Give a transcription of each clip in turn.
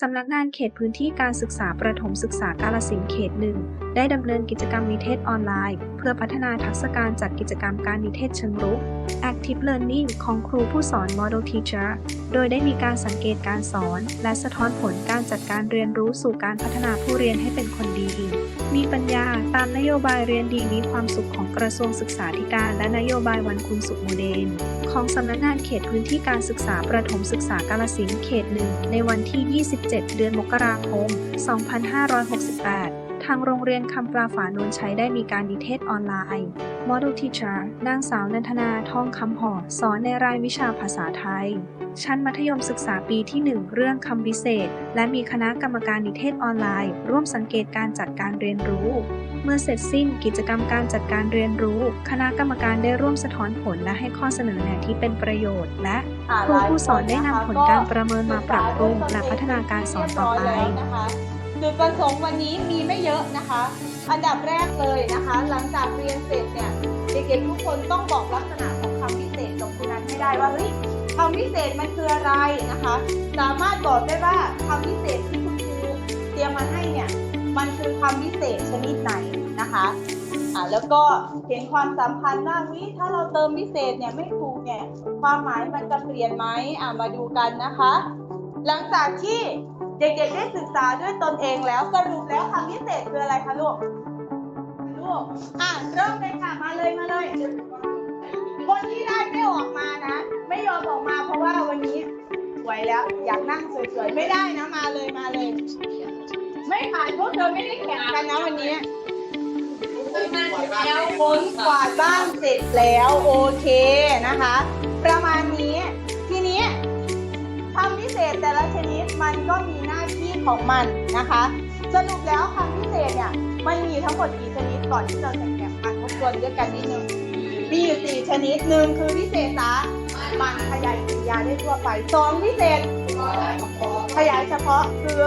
สำนักงานเขตพื้นที่การศึกษาประถมศึกษากาลสินเขตหนึ่งได้ดำเนินกิจกรรมนิเทศออนไลน์ เพื่อพัฒนาทักษะการจัดกิจกรรมการนิเทศเชิงรุก Active Learning ของครูผู้สอน Model Teacher โดยได้มีการสังเกตการสอน และสะท้อนผลการจัดการเรียนรู้สู่การพัฒนาผู้เรียนให้เป็นคนดี มีปัญญาตามนโยบายเรียนดีมีความสุขของกระทรวงศึกษาธิการ และนโยบายวันคุณสุขโมเดล ของสำนักงานเขตพื้นที่การศึกษาประถมศึกษากาลสินธุ์เขตหนึ่งในวันที่ 27 เดือนมกราคม 2568 ทางโรงเรียนคำปลาฝาโนนชัยได้มีการดีเทศออนไลน์ Model Teacher นางสาวนันทนาทองคำห่อสอนในรายวิชาภาษาไทย ชั้นมัธยมศึกษาปีที่ 1 เรื่องคำวิเศษ และมีคณะกรรมการนิเทศออนไลน์ ร่วมสังเกตการจัดการเรียนรู้เมื่อเสร็จสิ้นกิจกรรมการจัดการเรียนรู้ คณะกรรมการได้ร่วมสะท้อนผลและให้ข้อเสนอแนะที่เป็นประโยชน์ และครูผู้สอนได้นำผลการประเมินมาปรับปรุงและพัฒนาการสอนต่อไปนะคะ จุดประสงค์วันนี้มีไม่เยอะนะคะ อันดับแรกเลยนะคะ หลังจากเรียนเสร็จเนี่ยเด็กๆทุกคนต้องบอกลักษณะของคำพิเศษกับคุณนั้นให้ได้ว่าเฮ้ยคำพิเศษมันคืออะไรนะคะ สามารถบอกได้ว่าคำพิเศษที่คุณครูเตรียมมาให้เนี่ยมันคือคำพิเศษชนิดไหนนะคะอ่าแล้วก็เห็นความสัมพันธ์ว่าวิถ้าเราเติมพิเศษเนี่ยไม่ถูกเนี่ยความหมายมันจะเปลี่ยนไหมอ่ามาดูกันนะคะ หลังจากที่ เด็กๆได้ศึกษาด้วยตนเองแล้วสรุปแล้วคำพิเศษคืออะไรคะลูกลูกอะเริ่มเลยค่ะมาเลยมาเลย คนที่ได้ไม่ออกมานะ ไม่ยอมออกมาเพราะว่าวันนี้สวยแล้ว อยากนั่งสวยๆไม่ได้นะมาเลยมาเลย ไม่ผ่านพวกเธอไม่ได้แข่งกันนะวันนี้แล้วคนกวาดบ้านเสร็จแล้วโอเคนะคะ ประมาณนี้ทีนี้คำพิเศษแต่ละชนิดมันก็มี ของมันนะคะ สรุปแล้วคำพิเศษเนี่ยมันมีทั้งหมดกี่ชนิดก่อนที่เราจะแข่งขันทบทวนด้วยกันนิดนึงมีอยู่สี่ชนิดหนึ่งคือพิเศษสามันขยายกริยาได้ทั่วไปสองพิเศษ ขยายเฉพาะคือ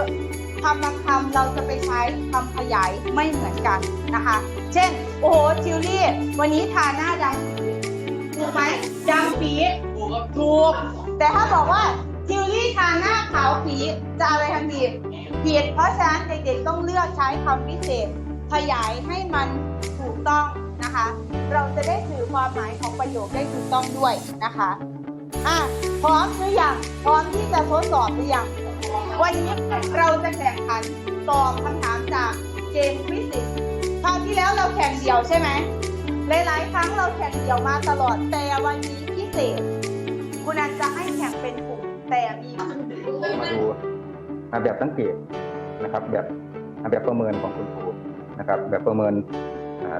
คำบางคำเราจะไปใช้คำขยายไม่เหมือนกันนะคะ เช่น โอ้โหทิวลี่ วันนี้ทาหน้าดำถูกไหมดำปีถูกแต่ถ้าบอกว่า ทิวลี่ทาหน้าขาวปีจะอะไรทันทีผิดเพราะฉะนั้นเด็กๆต้องเลือกใช้คำพิเศษ ขยายให้มันถูกต้องนะคะ เราจะได้สื่อความหมายของประโยคได้ถูกต้องด้วยนะคะอะพร้อมหรือยังพร้อมที่จะทดสอบหรือยังวันนี้เราจะแข่งขันตอบคำถามจากเกมควิสิกคราวที่แล้วเราแข่งเดี่ยวใช่ไหมหลายๆครั้งเราแข่งเดี่ยวมาตลอดแต่วันนี้พิเศษ คุณนันจะให้แข่งเป็นกลุ่ม แต่มีมาดูแบบสังเกตนะครับ แบบแบบประเมินของคุณครูนะครับ แบบประเมิน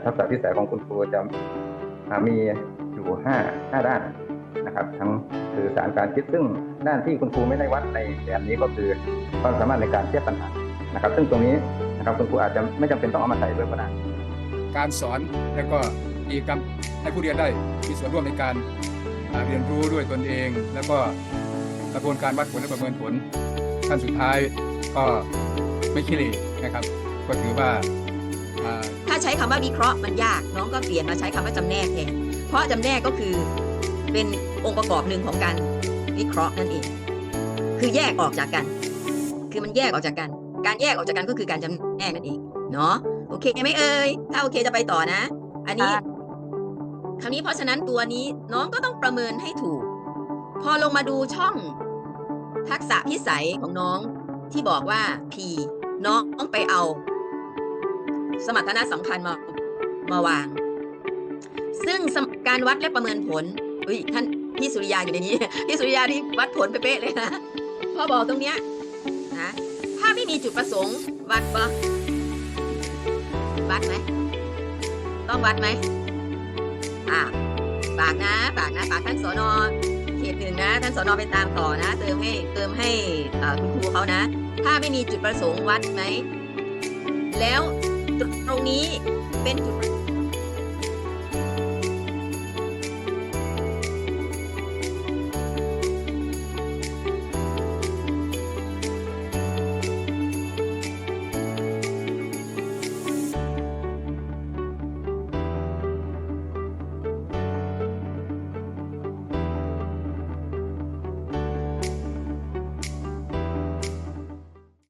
ทักษะพิเศษของคุณครูจะมีอยู่ห้าห้าด้านนะครับทั้งสื่อสารการคิดซึ่งด้านที่คุณครูไม่ได้วัดในแบบนี้ก็คือความสามารถในการแก้ปัญหานะครับ ซึ่งตรงนี้นะครับคุณครูอาจจะไม่จำเป็นต้องเอามาใส่ด้วยก็ได้การสอนแล้วก็กิจกรรมให้ผู้เรียนได้มีส่วนร่วมในการเรียนรู้ด้วยตนเอง แล้วก็ กระบวนการวัดผลและประเมินผลขั้นสุดท้ายก็ไม่ขี้เหร่นะครับ ก็ถือว่าอ่าถ้าใช้คำว่าวิเคราะห์มันยากน้องก็เปลี่ยนมาใช้คำว่าจำแนกแทนเพราะจำแนกก็คือเป็นองค์ประกอบหนึ่งของการวิเคราะห์นั่นเอง คือแยกออกจากกัน คือมันแยกออกจากกัน การแยกออกจากกันก็คือการจำแนกนั่นเองเนาะโอเคไหมเอ่ยถ้าโอเคจะไปต่อนะ อันนี้คราวนี้เพราะฉะนั้นตัวนี้น้องก็ต้องประเมินให้ถูก พอลงมาดูช่อง ทักษะพิสัยของน้องที่บอกว่า P น้องต้องไปเอา สมรรถนะสำคัญมามาวาง ซึ่งการวัดและประเมินผลอุ้ยท่านพี่สุริยาอยู่ในนี้ พี่สุริยาที่วัดผลเป๊ะเลยนะพอบอกตรงเนี้ยนะถ้าไม่มีจุดประสงค์วัดปะวัดไหมต้องวัดไหมอ่าฝากนะฝากนะฝากท่านสอนอเขตหนึ่ง ท่านสอนอไปตามต่อนะ เติมให้เติมให้คุณครูเขานะ ถ้าไม่มีจุดประสงค์วัดไหม แล้วตรงนี้เป็นจุดประ